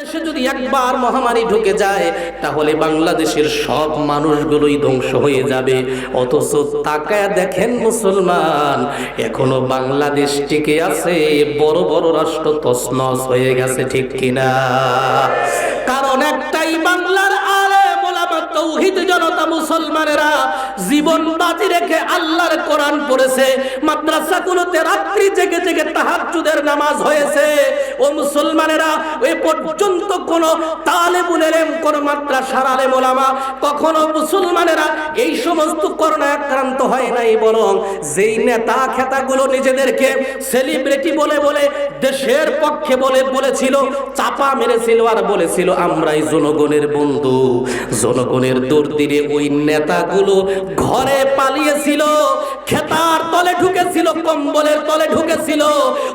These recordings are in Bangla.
দেশে যদি একবার মহামারী ঢুকে যায়, তাহলে বাংলাদেশের সব মানুষগুলোই ধ্বংস হয়ে যাবে। অথচ তাকায় দেখেন মুসলমান, এখনও বাংলাদেশ টিকে আছে, বড় বড় রাষ্ট্র তসনস হয়ে গেছে ঠিক কিনা। কারণ একটাই বাংলার তৌহিদ জনতা মুসলমানেরা জীবন বাজি রেখে আল্লাহর কোরআন পড়েছে, মাদ্রাসাগুলোতে রাত্রি জেগে জেগে তাহাজ্জুদের নামাজ হয়েছে। ও মুসলমানেরা এ পর্যন্ত কোন তালেবুল এলেম, কোন মাদ্রাসার আলেম ওলামা কখনো মুসলমানেরা এই সমস্ত করোনা আক্রান্ত হয় নাই বরং যেই নেতা খেতাগুলো নিজেদেরকে সেলিব্রিটি বলে বলে দেশের পক্ষে বলে বলেছিল, চাপা মেরেছিল আর বলেছিল, আমরাই জনগণের বন্ধু। জনগণের দর্দিরে ওই নেতাগুলো ঘরে পালিয়েছিল। খেতার তলে ঢুকেছিল কম্বলের তলে ঢুকেছিল।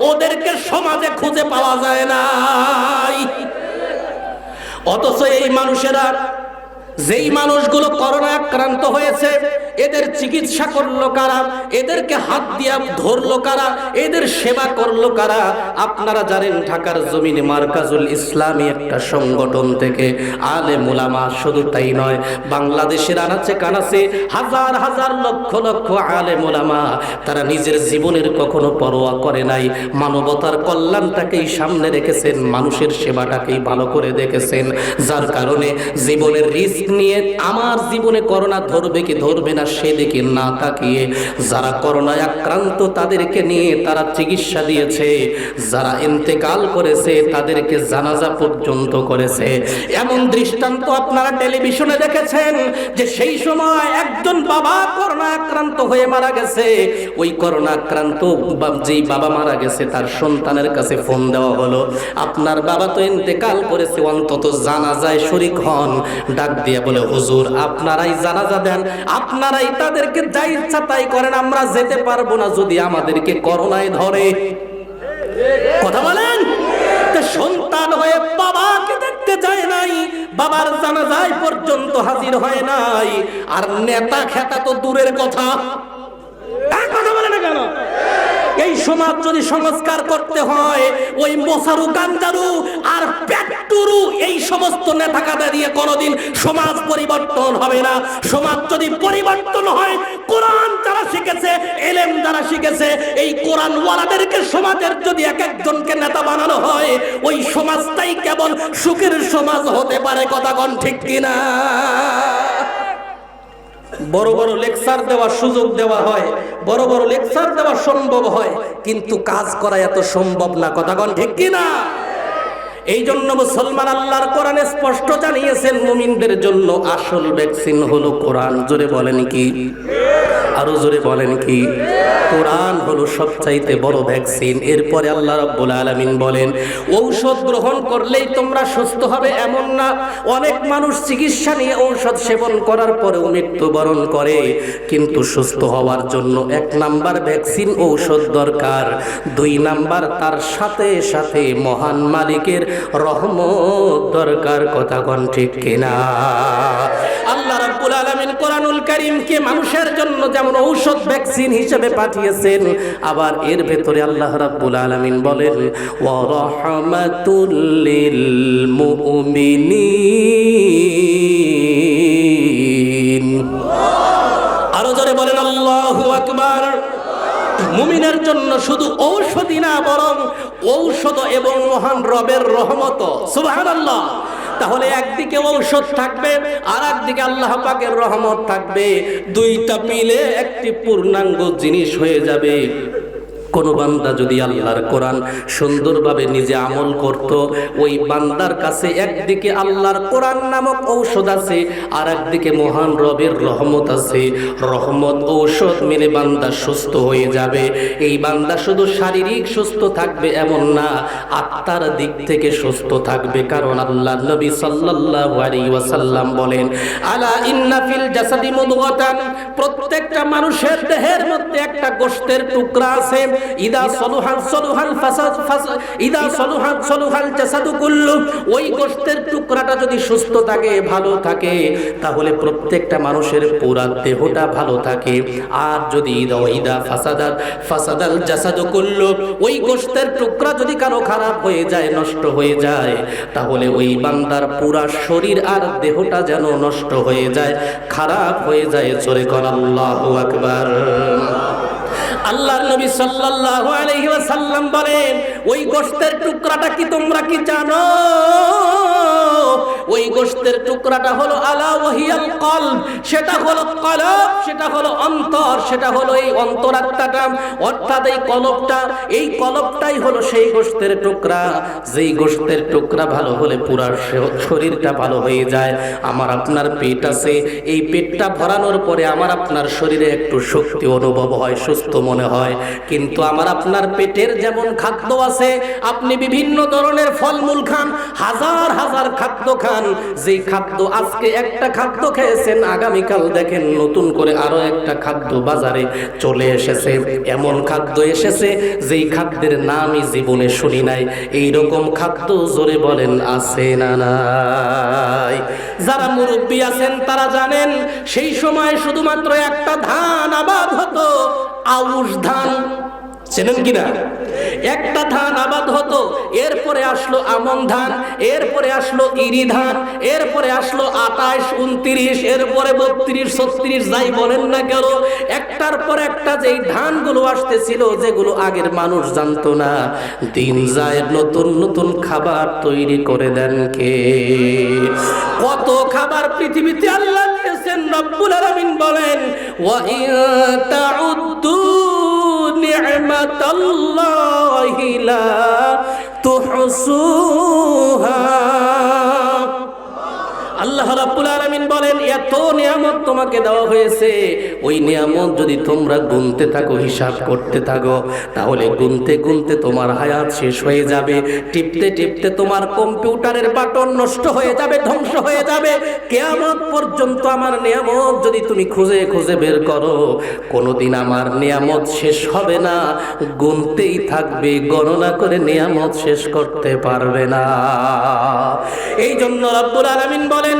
ওদেরকে সমাজে খুঁজে পাওয়া যায় না অথচ এই মানুষেরা যেই মানুষগুলো করোনা আক্রান্ত হয়েছে এদের চিকিৎসা করল কারা? এদেরকে হাত দিয়া ধরলো কারা? এদের সেবা করল কারা? আপনারা জানেন ঢাকার জমিনে মার্কাজুল ইসলামী একটা সংগঠন থেকে আলে মুলামা শুধু তাই নয়, বাংলাদেশের আনাচে কানাচে হাজার হাজার লক্ষ লক্ষ আলে মুলামা, তারা নিজের জীবনের কখনো পরোয়া করে নাই। মানবতার কল্যাণটাকেই সামনে রেখেছেন, মানুষের সেবাটাকেই ভালো করে দেখেছেন। যার কারণে জীবনের রিস্ক নিয়ে, আমার জীবনে করোনা ধরবে কি ধরবে না সেদিকে না তাকিয়ে যারা করোনায় আক্রান্ত তাদেরকে নিয়ে তারা চিকিৎসা দিয়েছে, যারা ইন্তেকাল করেছে তাদেরকে জানাজা পর্যন্ত করেছে। এমন দৃষ্টান্ত আপনারা টেলিভিশনে দেখেছেন যে সেই সময় একজন বাবা করোনা আক্রান্ত হয়ে মারা গেছে। ওই করোনা আক্রান্ত যেই বাবা মারা গেছে তার সন্তানের কাছে ফোন দেওয়া হলো। আপনার বাবা তো ইন্তেকাল করেছে, অন্তত জানাজায় শরিক হন। ডাক দিয়ে বলে, হুজুর, আপনারাই জানাজা দেন। আপনারাই তাদেরকে যা ইচ্ছা তাই করেন, আমরা যেতে পারব না যদি আমাদেরকে করোনায় ধরে। কথা বলেন? সন্তান হয়ে বাবাকে দেখতে যায় নাই, বাবার পর্যন্ত হাজির হয় নাই। আর নেতা খেতা তো দূরের কথা। কথা বলে না কেন? এই সমাজ যদি সংস্কার করতে হয়, ওই মশারু, গাঞ্জারু আর পেট্টুরু এই সমস্ত নেতা কাদা দিয়ে কোনোদিন সমাজ পরিবর্তন হবে না। সমাজ যদি পরিবর্তন হয়, কোরআন যারা শিখেছে, এলেম যারা শিখেছে, এই কোরআন ওয়ালাদেরকে সমাজের যদি এক একজনকে নেতা বানানো হয়, ওই সমাজটাই কেবল সুখের সমাজ হতে পারে, কথা কোন ঠিক কিনা? বড় বড় লেকচার দেওয়ার সুযোগ দেওয়া হয়, বড় বড় লেকচার দেওয়া সম্ভব হয়, কিন্তু কাজ করা এত সম্ভব না, কথা কথাগণ ঠিক কিনা? এই জন্য মুসলমান আল্লাহর কোরআনে স্পষ্ট জানিয়েছেন, মুমিনদের জন্য আসল ভ্যাকসিন হলো কোরআন। জোরে বলেন কি? আরও জোরে বলেন কি? কোরআন হলো সবচাইতে বড় ভ্যাকসিন। এরপরে আল্লাহ রাব্বুল আলামিন বলেন, ঔষধ গ্রহণ করলেই তোমরা সুস্থ হবে এমন না। অনেক মানুষ চিকিৎসা নিয়ে ঔষধ সেবন করার পরেও মৃত্যুবরণ করে, কিন্তু সুস্থ হওয়ার জন্য এক নাম্বার ভ্যাকসিন ঔষধ দরকার। দুই নাম্বার, তার সাথে সাথে মহান মালিকের রহমত দরকার, কথা কোন ঠিক কিনা? আল্লাহ রাব্বুল আলামিন কোরআনুল কারীমকে মানুষের জন্য যেমন ঔষধ ভ্যাকসিন হিসেবে পাঠিয়েছেন, আবার এর ভেতরে আল্লাহ রাব্বুল আলামিন বলেন, ওয়া রাহমাতুল লিল মুমিনিন। আরও জোরে বলেন, আল্লাহু আকবার। মুমিনের জন্য শুধু ঔষধি না, বরং ঔষধ এবং মহান রবের রহমত। সুবহানাল্লাহ। তাহলে একদিকে ঔষধ থাকবে, আর একদিকে আল্লাহ পাকের রহমত থাকবে। দুইটা মিলে একটি পূর্ণাঙ্গ জিনিস হয়ে যাবে। কোন বান্দা যদি আল্লাহর কোরআন সুন্দরভাবে নিজে আমল করত, ওই বান্দার কাছে একদিকে আল্লাহর কোরআন নামক ঔষধ আছে আর একদিকে মহান রবের রহমত আছে। রহমত ঔষধ মিলে বান্দা সুস্থ হয়ে যাবে। এই বান্দা শুধু শারীরিক সুস্থ থাকবে এমন না, আত্মার দিক থেকে সুস্থ থাকবে। কারণ আল্লাহ নবী সাল্লাল্লাহু আলাইহি ওয়াসাল্লাম বলেন, আলা ইন্না ফিল জাসাদি মুদগাতান প্রত্যেকটা মানুষের দেহের মধ্যে একটা গোশতের টুকরা আছে। ইদা সলুহাল সলুহাল ফাসাদ ইদা সলুহাল সলুহাল জাসাদু কুল্লু ওই গোশতের টুকরাটা যদি সুস্থ থাকে, ভালো থাকে, তাহলে প্রত্যেকটা মানুষের পুরা দেহটা ভালো থাকে। আর যদি ইদা ইদা ফাসাদাল ফাসাদাল জাসাদু কুল্লু ওই গোশতের টুকরা যদি কারও খারাপ হয়ে যায়, নষ্ট হয়ে যায়, তাহলে ওই বান্দার পুরা শরীর আর দেহটা যেন নষ্ট হয়ে যায়, খারাপ হয়ে যায়। চলে কর আল্লাহু আকবার। আল্লাহর নবী সাল্লাল্লাহু আলাইহি ওয়াসাল্লাম বলেন, ওই গোশতের টুকরাটা কি তোমরা কি জানো? ওই গোশতের টুকরাটা হলো আলা ওয়াহিয়াল কলব, সেটা হলো কলব, সেটা হলো অন্তর, সেটা হলো এই অন্তরাত্মাটা। অর্থাৎ এই কলবটা, এই কলবটাই হলো সেই গোশতের টুকরা। যেই গোশতের টুকরা ভালো হলে পুরা শরীরটা ভালো হয়ে যায়। আমার আপনার পেট আছে, এই পেটটা ভরানোর পরে আমার আপনার শরীরে একটু শক্তি অনুভব হয়, সুস্থ মনে হয়। কিন্তু আমার আপনার পেটের যেমন খাদ্য আছে, আপনি বিভিন্ন ধরনের ফলমূল খান, হাজার হাজার খাদ্য খান। যে খাদ্য আজকে একটা খাদ্য খেয়েছেন, আগামীকাল দেখেন নতুন করে আরও একটা খাদ্য বাজারে চলে এসেছে। এমন খাদ্য এসেছে, যেই খাদ্যের নামই জীবনে শুনি নাই। এই রকম খাদ্য জোরে বলেন, আছে না নাই? যারা মুরব্বী আছেন, তারা জানেন, সেই সময় শুধুমাত্র একটা ধান আবাদ হতো। আউশ ধান। চেনেন কিনা? একটা ধান আবাদ হতো, এরপরে আসলো আমন ধান, এরপরে আসলো ইরি ধান, এরপরে আসলো আঠাশ উনত্রিশ, এরপরে বত্রিশ, ছত্রিশ, যাই বলেন না কেন, একটার পর একটা যেই ধানগুলো আসতেছিল, যেগুলো আগের মানুষ জানতো না, দিন যায় নতুন নতুন খাবার তৈরি করে দেন কে? কত খাবার পৃথিবীতে আল্লাহ দিয়েছেন রব্বুল আলামিন বলেন ওয়া ইন তাউদ্দু নি'মাতাল্লাহি লা তুহসুহা রাব্বুল আলামিন বলেন, এত নিয়ামত তোমাকে দেওয়া হয়েছে। ওই নিয়ামত যদি তোমরা গুনতে থাকো, হিসাব করতে থাকো, তাহলে গুনতে গুনতে তোমার হায়াত শেষ হয়ে যাবে। টিপতে টিপতে তোমার কম্পিউটারের বাটন নষ্ট হয়ে যাবে, ধ্বংস হয়ে যাবে। কেয়ামত পর্যন্ত আমার নিয়ামত যদি তুমি খুঁজে খুঁজে বের করো, কোনোদিন আমার নিয়ামত শেষ হবে না। গুনতেই থাকবে, গণনা করে নিয়ামত শেষ করতে পারবে না। এই জন্য রব্বুল আলামিন বলেন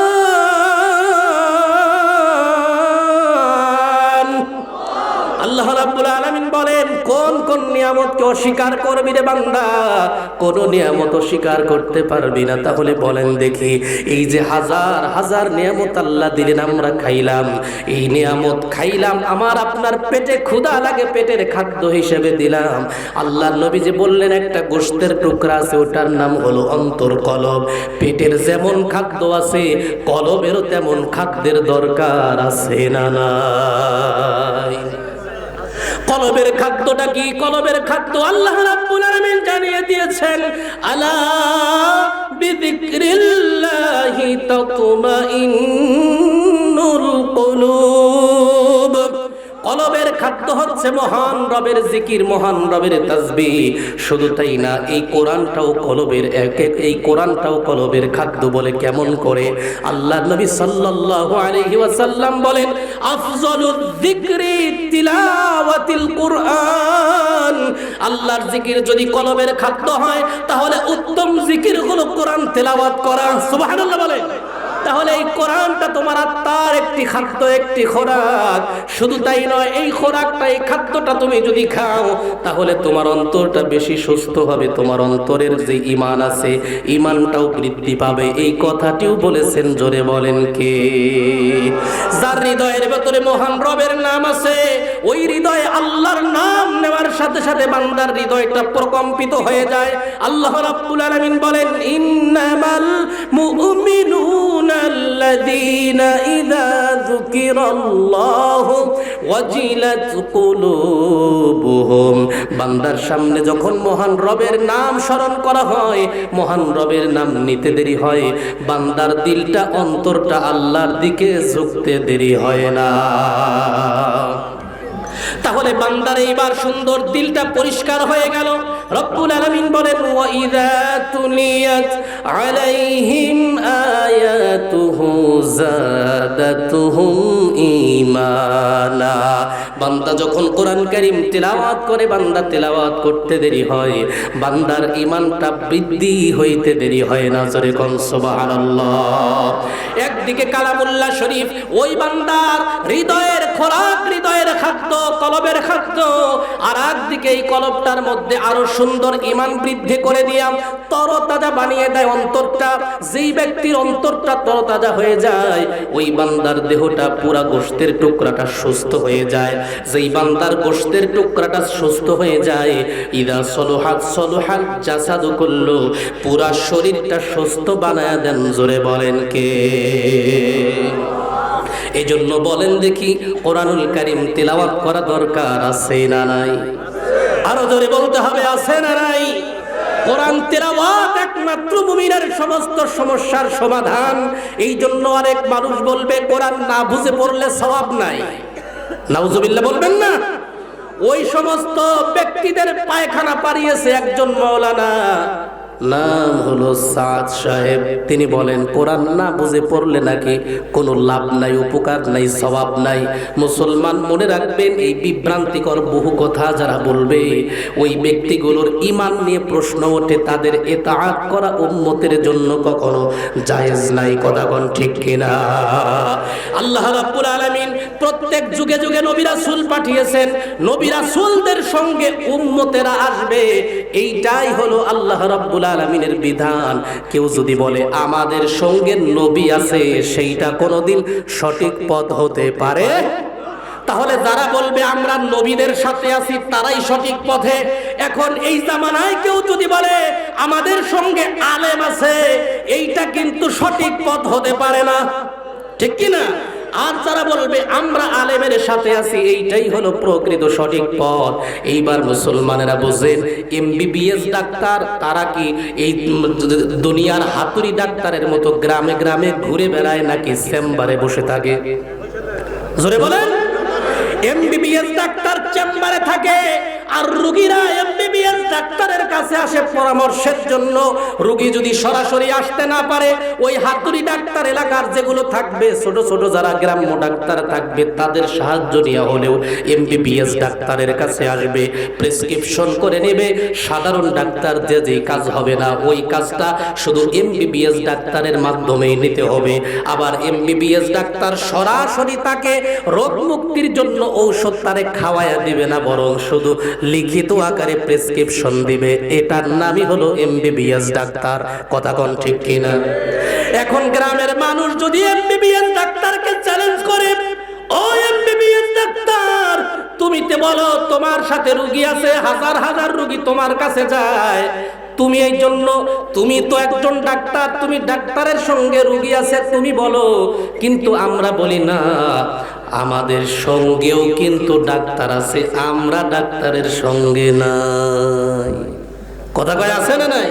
আল্লাহ রাব্বুল আলামিন বলেন, কোন কোন নিয়ামতকে অস্বীকার করবি রে বান্দা? কোন নিয়ামত অস্বীকার করতে পারবি না। তাহলে বলেন দেখি, এই যে হাজার হাজার নিয়ামত আল্লাহ দিলেন, আমরা খাইলাম। এই নিয়ামত খাইলাম, আমার আপনার পেটে ক্ষুধা লাগে, পেটের খাদ্য হিসেবে দিলাম। আল্লাহ নবী যে বললেন, একটা গোশতের টুকরা আছে, ওটার নাম হলো অন্তর কলব। পেটের যেমন খাদ্য আছে, কলবেরও তেমন খাদ্যের দরকার আছে না নাই? কলবের খাদ্যটা কি? কলবের খাদ্য আল্লাহ রাব্বুল আলামিন জানিয়ে দিয়েছেন আলা বিযিকরিল্লাহি তাতমাইন্নুল কুলুব। কলবের খাদ্য হচ্ছে মহান রবের জিকির, মহান রবের তাসবিহ শুধু তাই না, এই কোরআনটাও কলবের এক এক, এই কোরআনটাও কলবের খাদ্য বলে কেমন করে? আল্লাহ নবী সাল্লাল্লাহু আলাইহি ওয়াসাল্লাম বলেন আফজলুয যিকরি তিলাওয়াতিল কুরআন। আল্লাহর জিকির যদি কলবের খাদ্য হয়, তাহলে উত্তম জিকির হলো কোরআন তেলাওয়াত করা। সুবহানাল্লাহ বলেন। তাহলে এই কোরআনটা তোমার আত্মার একটি খাদ্য, একটি খোরাক। শুধু তাই নয়, এই খোরাকটা, এই খাদ্যটা তুমি যদি খাও, তাহলে তোমার অন্তরটা বেশি সুস্থ হবে। তোমার অন্তরের যে ইমান আছে ইমানটাও বৃদ্ধি পাবে। এই কথাটিও বলেছেন, জোরে বলেন কে? যার হৃদয়ের ভেতরে মহান রবের নাম আছে, ওই হৃদয়ে আল্লাহর নাম নেওয়ার সাথে সাথে বান্দার হৃদয়টা প্রকম্পিত হয়ে যায়। আল্লাহ রাব্বুল আলামিন বলেন, ইন্নামাল মুমিনুনা আল্লাযীনা ذكر الله وجلت قلوبهم বান্দার সামনে যখন মহান রবের নাম স্মরণ করা হয়, মহান রবের নাম নিতে দেরি হয়, বান্দার দিলটা অন্তরটা আল্লাহর দিকে ঝুঁকতে দেরি হয় না। তাহলে বান্দার এইবার সুন্দর দিলটা পরিষ্কার হয়ে গেল। রব্বুল আলামিন বলেন, ওয়া ইযা তুলিয়াত আলাইহিম আয়াতুহু জাদাতুহুম ঈমানা। বান্দা যখন কোরআন কারীম তেলাওয়াত করে, বান্দা তেলাওয়াত করতে দেরি হয়। বান্দার ঈমানটা বৃদ্ধি হইতে দেরি হয় না, জোরে কোন সুবহানাল্লাহ। একদিকে কালামুল্লাহ শরীফ, ওই বান্দার হৃদয়ের খোরাক, হৃদয়ের খাদ্য কলবের খাদ্য। আর একদিকে এই কলবটার মধ্যে আরও সুন্দর ইমান বৃদ্ধি করে দিয়াম তরতাজা বানিয়ে দেয় অন্তরটা। যেই ব্যক্তির অন্তরটা তরতাজা হয়ে যায়, ওই বান্দার দেহটা পুরা গোষ্ঠের টুকরাটা সুস্থ হয়ে যায়। যেই বান্দার গোষ্ঠের টুকরাটা সুস্থ হয়ে যায়, ইদা সলোহাত সলোহাত জাসাদু করল পুরা শরীরটা সুস্থ বানায় দেন, জোরে বলেন কে? এই জন্য বলেন দেখি, কোরআনুল কারিম তেলাওয়াত করা দরকার আছে না নাই? আরও জোরে বলতে হবে, আছে না নাই? কোরআন তেলাওয়াত একমাত্র মুমিনের সমস্ত সমস্যার সমাধান। এই জন্য অনেক মানুষ বলবে, কোরআন না বুঝে পড়লে সওয়াব নাই। নাউজুবিল্লাহ, বলবেন না? ওই সমস্ত ব্যক্তিদের পায়খানা পাড়িয়েছে একজন মাওলানা। নাম হলো সাদ সাহেব, তিনি বলেন, কোরআন না বুঝে পড়লে নাকি কোনো লাভ নাই, উপকার নাই স্বভাব নাই। মুসলমান মনে রাখবেন, এই বিভ্রান্তিকর বহু কথা যারা বলবে, ওই ব্যক্তিগুলোর ইমান নিয়ে প্রশ্ন ওঠে, তাদের এতাআত করা উম্মতের জন্য কখনো জায়েজ নাই। কথা ঠিক কিনা? আল্লাহ রাব্বুল আলামিন প্রত্যেক যুগে যুগে নবী রাসূল পাঠিয়েছেন। নবী রাসূলদের সঙ্গে উম্মতেরা আসবে। এইটাই হলো আল্লাহ রাব্বুল আলামিনের বিধান। কেউ যদি বলে, আমাদের সঙ্গে নবী আছে, সেইটা কোনোদিন সঠিক পথ হতে পারে? তাহলে যারা বলবে, আমরা নবীদের সাথে আছি, তারাই সঠিক পথে। এখন এই জামানায় কেউ যদি বলে, আমাদের সঙ্গে আলেম আছে, এইটা কিন্তু সঠিক পথ হতে পারে না। ঠিক কি না আর যারা বলবে, আমরা আলেমের সাথে আছি, এইটাই হলো প্রকৃত সঠিক পথ। এইবার মুসলমানেরা বুঝেন এমবিবিএস ডাক্তার, তারা কি এই দুনিয়ার হাতুড়ি ডাক্তারের মতো গ্রামে গ্রামে ঘুরে বেড়ায় নাকি চেম্বারে বসে থাকে? জোরে বলেন। এমবিবিএস ডাক্তার চেম্বারে থাকে। আর রুগীরা এমবিবিএস ডাক্তারের কাছে আসে পরামর্শের জন্য। রুগী যদি সরাসরি আসতে না পারে, ওই হাতুড়ি ডাক্তার এলাকার যেগুলো থাকবে, ছোট ছোট যারা গ্রাম্য ডাক্তার থাকবে, তাদের সাহায্য নিয়ে হলেও এমবিবিএস ডাক্তারের কাছে আসবে, প্রেসক্রিপশন করে নেবে। সাধারণ ডাক্তার যে যে কাজ হবে না, ওই কাজটা শুধু এমবিবিএস ডাক্তারের মাধ্যমেই নিতে হবে। আবার এমবিবিএস ডাক্তার সরাসরি তাকে রোগ মুক্তির জন্য ঔষধ তারে খাওয়ায়া দিবে না, বরং শুধু লিখিত আকারে প্রেসক্রিপশন দিবে। এটার নামই হলো এমবিবিএস ডাক্তার। কথা কোন ঠিক কিনা? এখন গ্রামের মানুষ যদি এমবিবিএস ডাক্তারকে চ্যালেঞ্জ করে, ও এমবিবিএস ডাক্তার, তুমি তে বলো তোমার সাথে রুগী আছে, হাজার হাজার রুগী তোমার কাছে যায়। তুমি এই জন্য, তুমি তো একজন ডাক্তার, তুমি ডাক্তারের সঙ্গে রুগী আছে, তুমি বলো। কিন্তু আমরা বলি না। আমাদের সঙ্গেও কিন্তু ডাক্তার আছে, আমরা ডাক্তারের সঙ্গে নাই। কথা কয়, আছে না নাই?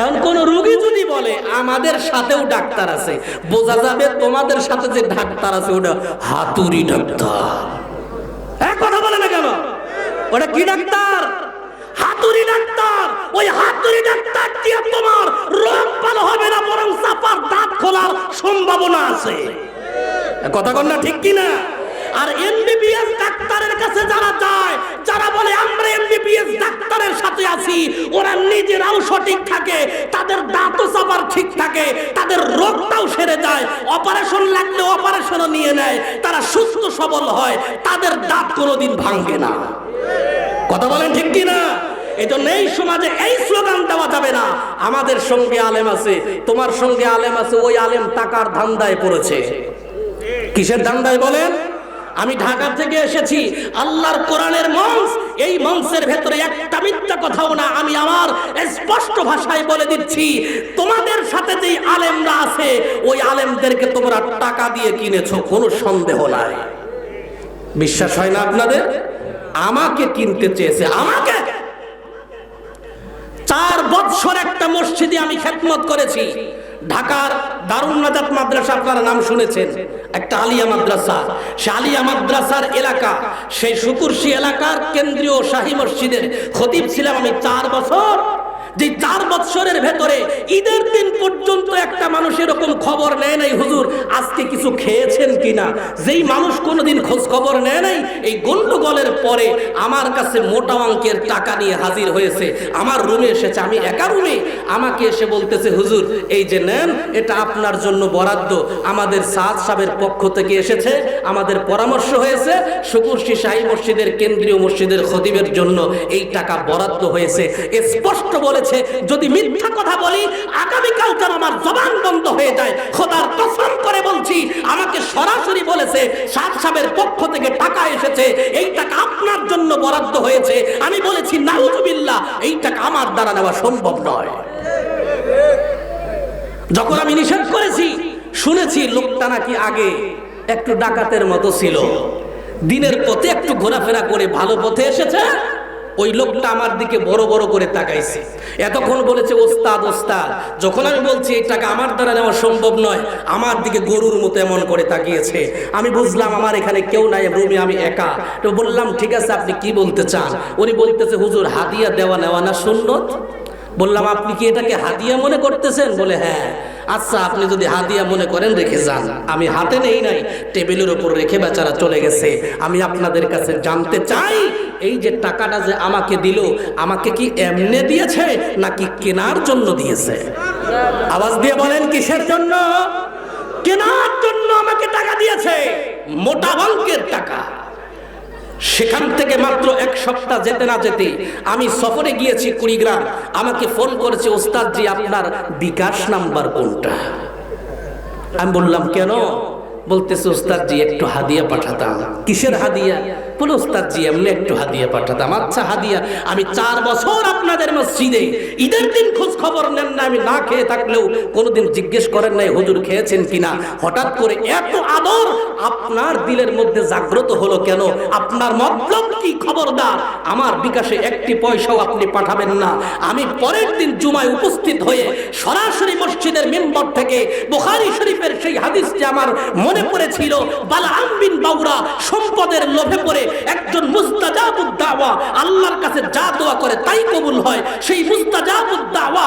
এখন কোন রোগী যদি বলে, আমাদের সাথেও ডাক্তার আছে বোঝা যাবে তোমাদের সাথে যে ডাক্তার আছে, ওটা হাতুড়ি ডাক্তার। এক কথা বলে না কেন? ওটা কি ডাক্তার? হাতুড়ি ডাক্তার। ওই হাতুড়ি ডাক্তার দিয়ে তোমার রোগ ভালো হবে না, বরং চাপার দাঁত খোলার সম্ভাবনা আছে। কথা কন না, ঠিক কি না আর এমবিবিএস ডাক্তারের কাছে যারা যায়, যারা বলে, আমরা এমবিবিএস ডাক্তারের সাথে আছি, ওরা নিজেরাও সঠিক থাকে, তাদের দাঁতও চাপার ঠিক থাকে, তাদের রোগটাও সেরে যায়, অপারেশন লাগলে অপারেশনও নিয়ে নেয়, তারা সুস্থ সবল হয়, তাদের দাঁত কোনোদিন ভাঙবে না। কথা বলেন ঠিক কি না এই জন্য এই সমাজে এই স্লোগান দেওয়া যাবে না। আমাদের সঙ্গে আলেম আছে, তোমার সঙ্গে আলেম আছে, ওই আলেম টাকার ধান্দায় পড়েছে। কিসের ধান্দায় বলেন? আমি ঢাকা থেকে এসেছি, আল্লাহর কোরআনের মঞ্চ, এই মঞ্চের ভেতরে একটা মিথ্যা কথাও না, আমি আমার স্পষ্ট ভাষায় বলে দিচ্ছি, তোমাদের সাথে যেই আলেমরা আছে, ওই আলেমদেরকে তোমরা টাকা দিয়ে কিনেছো, কোনো সন্দেহ নাই। বিশ্বাস হয় না আপনাদের? আমাকে কিনতে চেয়েছে, আমাকে! চার বৎসর একটা মসজিদে আমি খেদমত করেছি। ঢাকার দারুণ নাজাত মাদ্রাসা, আপনারা নাম শুনেছেন। একটা আলিয়া মাদ্রাসা। সে আলিয়া মাদ্রাসার এলাকা, সেই সুকুরশি এলাকার কেন্দ্রীয় শাহী মসজিদের খতিব ছিলাম আমি চার বছর। যে চার বৎসরের ভেতরে ঈদের দিন পর্যন্ত একটা মানুষ এরকম খবর নেয় নাই, হুজুর, আজকে কিছু খেয়েছেন কিনা? যেই মানুষ কোনোদিন খোঁজ খবর নেয় নাই, এই গন্ডগোলের পরে আমার কাছে মোটা অঙ্কের টাকা নিয়ে হাজির হয়েছে। আমার রুমে এসেছে, আমি একা রুমে। আমাকে এসে বলতেছে, হুজুর, এই যে নেন, এটা আপনার জন্য বরাদ্দ। আমাদের সাদ সাহেবের পক্ষ থেকে এসেছে, আমাদের পরামর্শ হয়েছে শুকুরশি শাহী মসজিদের কেন্দ্রীয় মসজিদের খতিবের জন্য এই টাকা বরাদ্দ হয়েছে। স্পষ্ট বলেছে যদি মিথ্যা কথা বলি আগামীকাল যেন আমার জবান বন্ধ হয়ে যায়। খোদার কসম করে বলছি আমাকে সরাসরি বলেছে সাদ সাহেবের পক্ষ থেকে টাকা এসেছে এই টাকা আপনার জন্য বরাদ্দ হয়েছে। আমি বলেছি নাউজুবিল্লাহ এই টাকা আমার দ্বারা নেওয়া সম্ভব নয়। যখন আমি নিষেধ করেছি শুনেছি লোকটা নাকি আগে একটু ডাকাতের মতো ছিল। দিনের পথে একটু ঘোরাফেরা করে ভালো পথে এসেছে ওই লোকটা আমার দিকে বড় বড় করে তাকাইছে। এতক্ষণ বলেছে, ওস্তাদ ওস্তাদ, যখন আমি বলছি এই টাকা আমার দ্বারা নেওয়া সম্ভব নয়, আমার দিকে গরুর মতো এমন করে তাকিয়েছে। আমি বুঝলাম আমার এখানে কেউ নাই, রুমে আমি একা। তো বললাম, ঠিক আছে, আপনি কি বলতে চান? উনি বলতেছে, হুজুর হাতিয়া দেওয়া নেওয়া না সুন্নত? বললাম, আপনি কি এটাকে হাদিয়া মনে করতেছেন? বলে হ্যাঁ। আচ্ছা আপনি যদি হাদিয়া মনে করেন, রেখে যান। আমি হাতে নেই নাই, টেবিলের উপর রেখে বেচারা চলে গেছে। আমি আপনাদের কাছে জানতে চাই, এই যে টাকাটা যে আমাকে দিল, আমাকে কি এমনে দিয়েছে, নাকি কেনার জন্য দিয়েছে? আওয়াজ দিয়ে বলেন, কিসের জন্য? কেনার জন্য আমাকে টাকা দিয়েছে, মোটা অঙ্কের টাকা। সেখান থেকে মাত্র এক সপ্তাহ যেতে না যেতে আমি সফরে গিয়েছি কুড়িগ্রাম। আমাকে ফোন করেছে ওস্তাদ জি আপনার বিকাশ নাম্বার কোনটা? আমি বললাম, কেন? বলতেছে ওস্তাদ জি একটু হাদিয়া পাঠাতাম। কিসের হাদিয়া? বলে এমনি একটু হাদিয়া পাঠাতাম। আচ্ছা হাদিয়া, আমি চার বছর আপনাদের মসজিদে ঈদের দিন খোঁজ খবর নেন না আমি না খেয়ে থাকলেও কোনোদিন জিজ্ঞেস করেন নাই, হুজুর খেয়েছেন কিনা? হঠাৎ করে এত আদর, আপনার দিলের মধ্যে জাগ্রত হলো কেন? আপনার মতলব কি, খবরদার? আমার বিকাশে একটি পয়সাও আপনি পাঠাবেন না। আমি পরের দিন জুমায় উপস্থিত হয়ে সরাসরি মসজিদের মেম্বর থেকে বুখারী শরীফের সেই হাদিসটি আমার মনে পড়েছিল বালআম বিন বাউরা, সম্পদের লোভে পড়ে একজন মুস্তাজাবুদ দাওয়া আল্লাহর কাছে যা দোয়া করে তাই কবুল হয়। সেই মুস্তাজাবুদ দাওয়া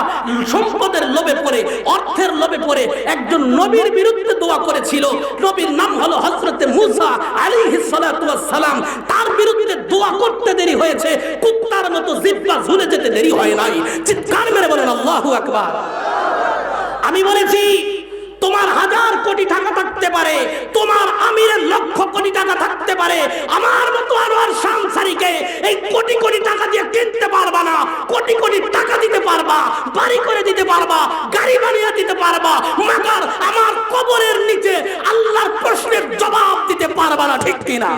সম্পদের লোভে পড়ে, অর্থের লোভে পড়ে। একজন নবীর বিরুদ্ধে দোয়া করেছিল। নবীর নাম হলো হযরতে মুসা আলাইহিস ওয়াস সালাম তার বিরুদ্ধে দোয়া করতে দেরি হয়েছে। কুত্তার মতো জিহ্বা ঝুলে যেতে দেরি হয় নাই। চিৎকার মেরে বলেন, আল্লাহু আকবার। আমি বলেছি তোমার হাজার কোটি টাকা থাকতে পারে, তোমার আমিরের লক্ষ কোটি টাকা থাকতে পারে, আমার মতো আনোয়ার সাংসারিকে এই কোটি কোটি টাকা দিয়ে কিনতে পারবা না, কোটি কোটি টাকা দিতে পারবা, বাড়ি করে দিতে পারবা, গাড়ি বানিয়ে দিতে পারবা মাগার আমার কবরের নিচে আল্লাহর প্রশ্নের জবাব দিতে পারবা না, ঠিক কিনা?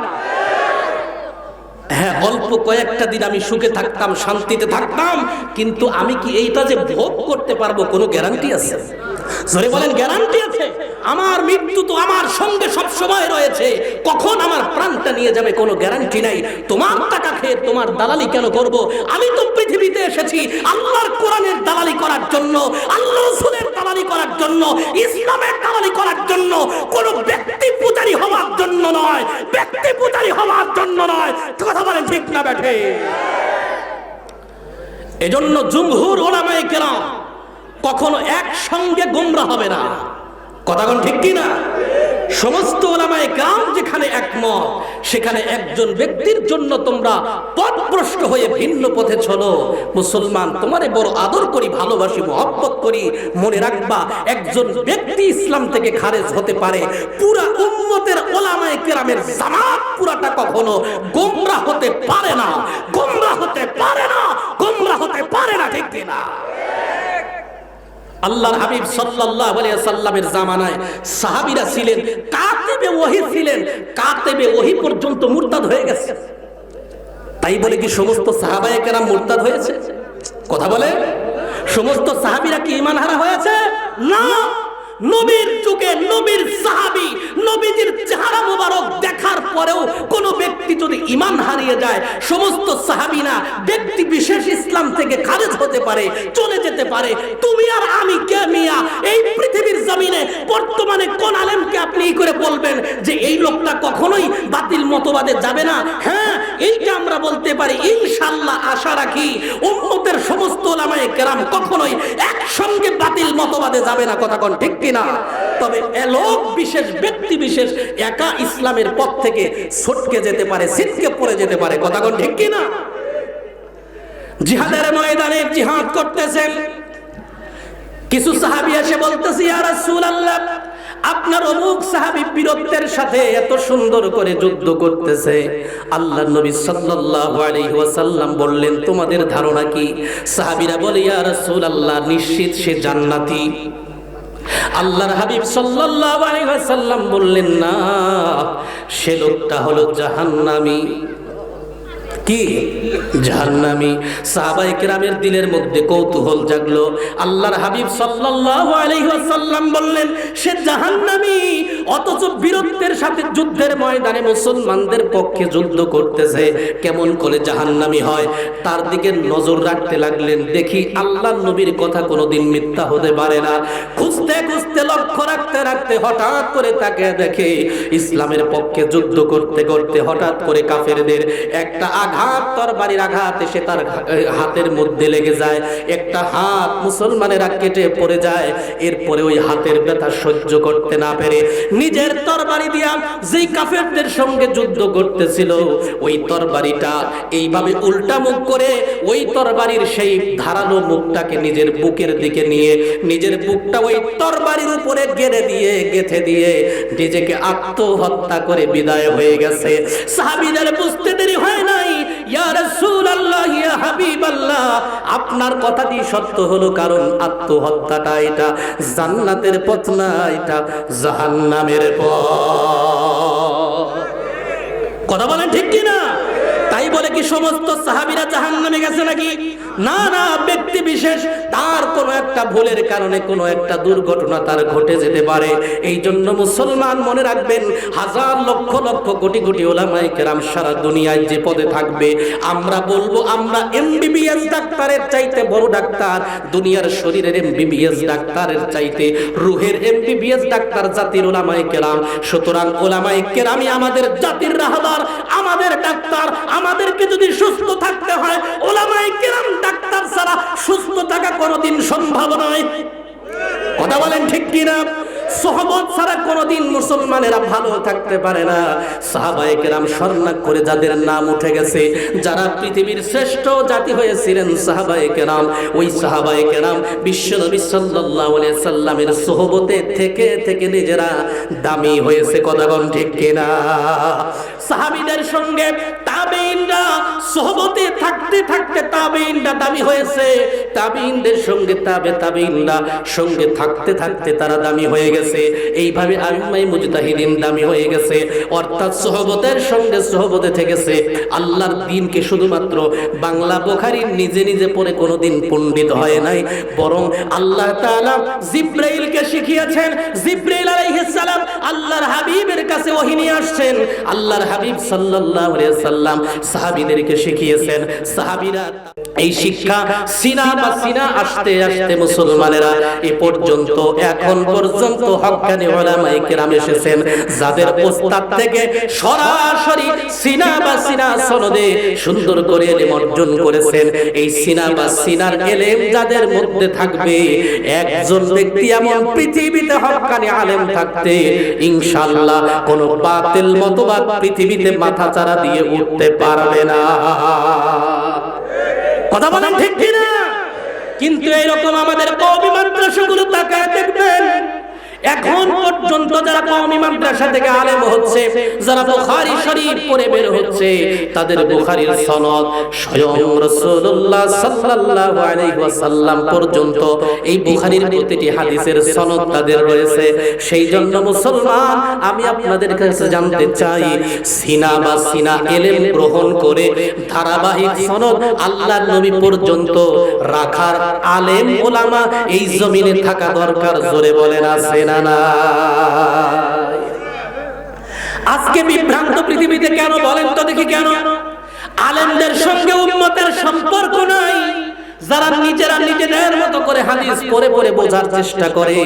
হ্যাঁ অল্প কয়েকটা দিন আমি সুখে থাকতাম, শান্তিতে থাকতাম, কিন্তু আমি কি এইটা যে ভোগ করতে পারব কোনো গ্যারান্টি আছে? জোরে বলেন গ্যারান্টি আছে। আমার মৃত্যু তো আমার সঙ্গে সব সময় রয়েছে। কখন আমার প্রাণটা নিয়ে যাবে কোনো গ্যারান্টি নাই। তোমার টাকা খেয়ে তোমার দালালি কেন করব? আমি তো পৃথিবীতে এসেছি আল্লাহর কোরআনের দালালি করার জন্য আল্লাহ রসুলের দালালি করার জন্য, ইসলামের দালালি করার জন্য, কোন ব্যক্তি পূজারি হওয়ার জন্য নয়, ব্যক্তি পূজারি হওয়ার জন্য নয়। কথা বলেন ঠিক না ব্যাঠে। এজন্য জুমহুর ওলামায়ে কেরাম কখনো একসঙ্গে গোমরা হবে না। কথা কোন ঠিক কি না? সমস্ত ওলামায়ে কাম যেখানে একমত, সেখানে একজন ব্যক্তির জন্য তোমরা পথভ্রষ্ট হয়ে ভিন্ন পথে চলো। মুসলমান, তোমারে বড় আদর করি, ভালোবাসি, মহব্বত করি। মনে রাখবা, একজন ব্যক্তি ইসলাম থেকে খারেজ হতে পারে। পুরা উম্মতের ওলামায়ে কেরামের জামাত পুরাটা কখনো গোমরা হতে পারে না। গোমরা হতে পারে না। গোমরা হতে পারে না, ঠিক কিনা আল্লাহর হাবিব আলাইহি সাল্লামের জামানায় সাহাবীরা ছিলেন, কাতেবে ওহী ছিলেন, কাতেবে ওহী পর্যন্ত মুরতাদ হয়ে গেছে। তাই বলে কি সমস্ত সাহাবায়ে কেরাম মুরতাদ হয়েছে? কথা বলে? সমস্ত সাহাবীরা কি ঈমান হারা হয়েছে? না। নবীর যুগে নবীর সাহাবী, নবীজির চেহারা মোবারক দেখার পরেও কোন ব্যক্তি যদি ইমান হারিয়ে যায়, সমস্ত সাহাবিনা ব্যক্তি বিশেষ ইসলাম থেকে খারেজ হতে পারে, চলে যেতে পারে। তুমি আর আমি কে মিয়া? এই পৃথিবীর জমিনে বর্তমানে কোন আলেমকে আপনি এই করে বলবেন যে এই লোকটা কখনোই বাতিল মতবাদে যাবে না? হ্যাঁ এইটা আমরা বলতে পারি ইনশাল্লাহ আশা রাখি, উম্মতের সমস্ত ওলামায়ে কেরাম কখনোই একসঙ্গে বাতিল মতবাদে যাবে না। কথা কোন ঠিক কিনা তবে এলোক বিশেষ, ব্যক্তি বিশেষ একা ইসলামের পথ থেকে ছটকে যেতে পারে, ছিটকে পড়ে যেতে পারে। কথা কোন ঠিক কিনা? জিহাদের ময়দানে জিহাদ করতেছেন। কিছু সাহাবি এসে বলতেছে, ইয়া রাসূলুল্লাহ, আপনার অমুক সাহাবী বীরত্বের সাথে এত সুন্দর করে যুদ্ধ করতেছে। আল্লাহ নবী সাল্লাল্লাহু আলাইহি ওয়াসাল্লাম বললেন, তোমাদের ধারণা কি? সাহাবীরা বলে, ইয়া রাসূলুল্লাহ, নিশ্চিত সে জান্নাতি। আল্লাহর হাবিব সাল্লাল্লাহু আলাইহি ওয়াসাল্লাম বললেন না সে লোকটা হলো জাহান্নামী। কি? জাহান্নামী। সাহাবাই কেরামের দিলের মধ্যে কৌতূহল জাগলো। আল্লাহর হাবিব সাল্লাল্লাহু আলাইহি ওয়াসাল্লাম বললেন, সে জাহান্নামী, অথচ বীরত্বের সাথে যুদ্ধের ময়দানে মুসলমানদের পক্ষে যুদ্ধ করতেছে। কেমন করে জাহান্নামী হয়? তার দিকে নজর রাখতে লাগলেন। দেখি আল্লাহর নবীর কথা কোনোদিন মিথ্যা হতে পারে না। খুঁজতে খুঁজতে লক্ষ্য রাখতে রাখতে হঠাৎ করে তাকে দেখে ইসলামের পক্ষে যুদ্ধ করতে করতে হঠাৎ করে কাফেরদের একটা আঘাত তরবারির আঘাত এসে তার হাতের মধ্যে লেগে যায়। একটা হাত মুসলমানেরা কেটে পড়ে যায়। এরপরে ওই হাতের ব্যথা সহ্য করতে না পেরে নিজের তরবারি দিয়া যেই কাফেরদের সঙ্গে যুদ্ধ করতেছিল, ওই তরবারিটা এইভাবে উল্টা মুখ করে ওই তরবারির সেই ধারালো মুখটাকে নিজের বুকের দিকে নিয়ে, নিজের বুকটা ওই তরবারির উপরে গেড়ে দিয়ে, গেথে দিয়ে নিজেকে আত্মহত্যা করে বিদায় হয়ে গেছে। সাহাবীদের বুঝতে দেরি হয় নাই আপনার কথাটি সত্য হলো কারণ আত্মহত্যাটা এটা, জান্নাতের পথ না এটা, জাহান্নামের পথ। কথা বলেন ঠিক কিনা? তাই বলে কি সমস্ত সাহাবিরা জাহান নামে গেছে নাকি? না না ব্যক্তি বিশেষ, তার কোনো একটা ভুলের কারণে কোনো একটা দুর্ঘটনা তার ঘটে যেতে পারে। এই জন্য মুসলমান মনে রাখবেন, হাজার লক্ষ লক্ষ কোটি কোটি ওলামাই কেরাম সারা দুনিয়ায় যে পদে থাকবে। আমরা বলব, আমরা এমবিবিএস ডাক্তারের চাইতে বড় ডাক্তার, দুনিয়ার শরীরের এমবিবিএস ডাক্তারের চাইতে, রুহের এমবিবিএস ডাক্তার জাতির ওলামাই কেরাম। সুতরাং ওলামাই কেরামই আমাদের জাতির রাহবার আমাদের ডাক্তার, আমাদেরকে যদি সুস্থ থাকতে হয় ওলামাই কেরাম ডাক্তার ছাড়া সুস্থ থাকা কোনোদিন সম্ভব নয়। কথা বলেন ঠিক কিনা? সহবত ছাড়া কোনোদিন মুসলমানেরা ভালো থাকতে পারে না। সাহাবায়ে কেরাম স্বর্ণাক করে যাদের নাম উঠে গেছে, যারা পৃথিবীর শ্রেষ্ঠ জাতি হয়েছিলেন সাহাবায়ে কেরাম, ওই সাহাবায়ে কেরাম বিশ্ব নবী সাল্লাল্লাহু আলাইহি সাল্লামের সোহবতে থেকে থেকে নিজেরা দামি হয়েছে কথাগণ ঠিক কিনা? সাহাবীদের সঙ্গে তাবেইনরা সোহবতে থাকতে থাকতে তাবেইনরা দামি হয়েছে তাবেইনদের সঙ্গে তাবে তাবেইনরা সঙ্গে থাকতে থাকতে তারা দামি হয়ে গেছে। এইভাবে আইমাই মুজতাহিদিন দামি হয়ে গেছে। অর্থাৎ সোহবতের সঙ্গে সোহবতে থেকেছে। আল্লাহর দিনকে শুধুমাত্র বাংলা বোখারির নিজে নিজে পড়ে কোনোদিন পণ্ডিত হয় নাই। বরং আল্লাহ তাআলা জিব্রাইলকে শিখিয়েছেন, জিব্রাইল আলাইহিস সালাম আল্লাহর হাবিবের কাছে ওহী নিয়ে আসছেন। আল্লাহর হাবিব সাল্লাল্লাহু আলাইহি সাল্লাম সাহাবীদেরকে শিখিয়েছেন। সাহাবীরা এই শিক্ষা সিনা বা সিনা আসতে আসতে মুসলমানেরা এ পর্যন্ত, এখন পর্যন্ত হক্কানি ওলামায়ে কেরাম এসেছেন, যাদের ওস্তাদ থেকে সরাসরি সিনা বা সিনা সনদে সুন্দর করে এলেম অর্জন করেছেন। এই সিনা বা সিনার এলেম যাদের মধ্যে থাকবে, একজন ব্যক্তি এমন পৃথিবীতে হক্কানি আলেম থাকতে, ইনশাআল্লাহ কোন বাতিল মতবাদ পৃথিবীতে মাথা চারা দিয়ে উঠতে পারবে না। কথা বলেন ঠিক কিনা? কিন্তু এইরকম আমাদের কবি মাদ্রাসাগুলো তাকায় দেখবেন এখন পর্যন্ত যারা কওমি মাদ্রাসা থেকে আলেম হচ্ছে, যারা বুখারী শরীফ পড়ে বের হচ্ছে, তাদের বুখারীর সনদ স্বয়ং রাসূলুল্লাহ সাল্লাল্লাহু আলাইহি ওয়াসাল্লাম পর্যন্ত এই বুখারীর প্রতিটি হাদিসের সনদ তাদের রয়েছে। সেই জন্য মুসলমান, আমি আপনাদের কাছে জানতে চাই সিনা বা সিনা এলেম গ্রহণ করে ধারাবাহিক সনদ আল্লাহর নবী পর্যন্ত রাখার আলেম ওলামা এই জমিনে থাকা দরকার, জোরে বলেন, আছে না? নাই আজকে বিভ্রান্ত পৃথিবীতে কেন বলেন তো দেখি কেন? আলেমদের সঙ্গে উম্মতের সম্পর্ক নাই। যারা নিজেরা নিজেদের মতো করে হাদিস পড়ে পড়ে বোঝার চেষ্টা করে,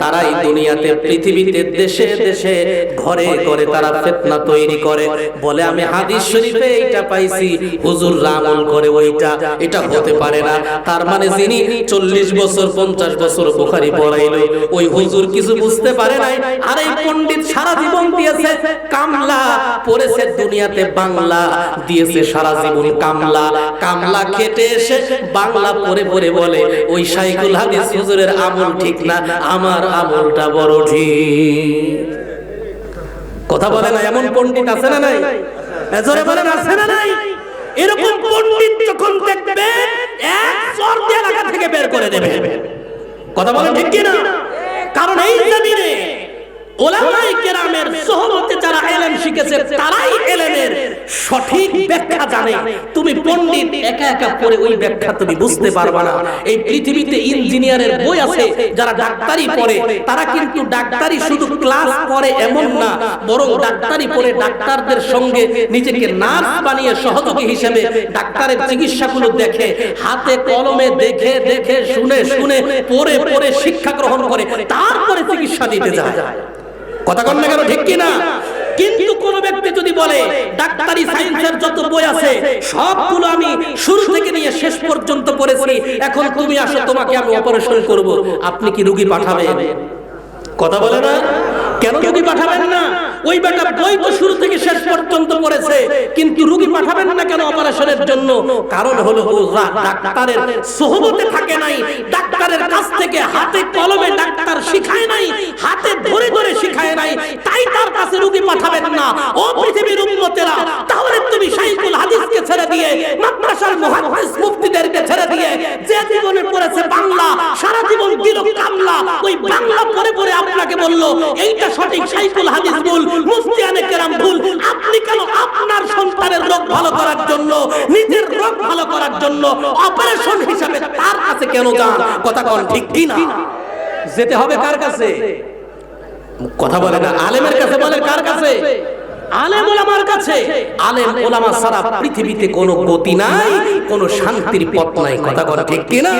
তারাই দুনিয়াতে, পৃথিবীতে, দেশে দেশে, ঘরে ঘরে তারা ফিতনা তৈরি করে। বলে, আমি হাদিস শরীফে এইটা পাইছি হুজুর আমল করে ওইটা, এটা হতে পারে না। তার মানে যিনি চল্লিশ বছর, পঞ্চাশ বছর বুখারি পড়াইলো, ওই হুজুর কিছু বুঝতে পারে নাই। আর এই পণ্ডিত সারা জীবন দিয়েছে কামলা, পড়েছে দুনিয়াতে বাংলা, দিয়েছে সারা জীবন কামলা। কামলা খেটে এসে বাংলা পড়ে পড়ে বলে, ওই সাইকুল হাদিস হুজুরের আমল ঠিক না, আমার আমলটা বড় ঠিক। কথা বলে না এমন পণ্ডিত আছে না নাই? জোরে বলেন, আছে না নাই? এরকম পণ্ডিত যখন দেখবে, এক দিয়ে এলাকা থেকে বের করে দেবে। কথা বলেন ঠিক কি না কারণ এই জমিনে ওলামায়ে কেরামের সোহবতে শিখেছে তারাই এলেমের সঠিক ব্যাখ্যা জানে। তুমি পণ্ডিত, একা একা পড়ে ওই ব্যাখ্যা তুমি বুঝতে পারবা না। এই পৃথিবীতে ইঞ্জিনিয়ারের বই আছে, যারা ডাক্তারি পড়ে, তারা কিন্তু ডাক্তারি শুধু ক্লাস এমন না, বরং ডাক্তারি পড়ে ডাক্তারদের সঙ্গে নিজেকে নার্স বানিয়ে সহযোগী হিসেবে ডাক্তারের চিকিৎসাগুলো দেখে, হাতে কলমে দেখে দেখে, শুনে শুনে, পড়ে পড়ে শিক্ষা গ্রহণ করে, তারপরে চিকিৎসা দিতে যায়। কথা কন কেন, ঠিক কি না কিন্তু কোন ব্যক্তি যদি বলে, ডাক্তারি সায়েন্সের যত বই আছে, সবগুলো আমি শুরু থেকে নিয়ে শেষ পর্যন্ত পড়েছি, এখন তুমি আসো, তোমাকে আমি অপারেশন করব। আপনি কি রোগী পাঠাবেন? কথা বলে না? কেন রোগী পাঠাবেন না? ওই বেটা বই তো শুরু থেকে শেষ পর্যন্ত পড়েছে কিন্তু রোগী পাঠাবেন না কেন অপারেশনের জন্য? কারণ হলো ওরা ডাক্তারের সোহবতে থাকে নাই ডাক্তারের কাছ থেকে হাতে কলমে ডাক্তার শিখায় নাই হাতে ধরে ধরে শিখায় নাই তাই তার কাছে রোগী পাঠাবেন না। ও পৃথিবীর উম্মতেরা তাহলে তুমি শাইখুল হাদিসকে ছেড়ে দিয়ে মাদ্রাসার মুহাদ্দিস মুফতিদেরকে ছেড়ে দিয়ে যে জীবনে পড়েছে বাংলা সারা জীবন দিল কামলা ওই বাংলা পড়ে পড়ে আপনাকে বলল এইটা সঠিক হাদিস ভুল কেরাম ভুল। আপনি কেন আপনার সন্তানের রোগ ভালো করার জন্য, নিজের রোগ ভালো করার জন্য অপারেশন হিসাবে তার কাছে কেন যান? কথা কোন ঠিক কি না যেতে হবে কার কাছে? কথা বলে না, আলেমের কাছে বলে কার কাছে? আলেম ওলামার কাছে। আলেম ওলামা সারা পৃথিবীতে কোনো গতি নাই, কোনো শান্তির পথ নাই, কথা কথা ঠিক কি না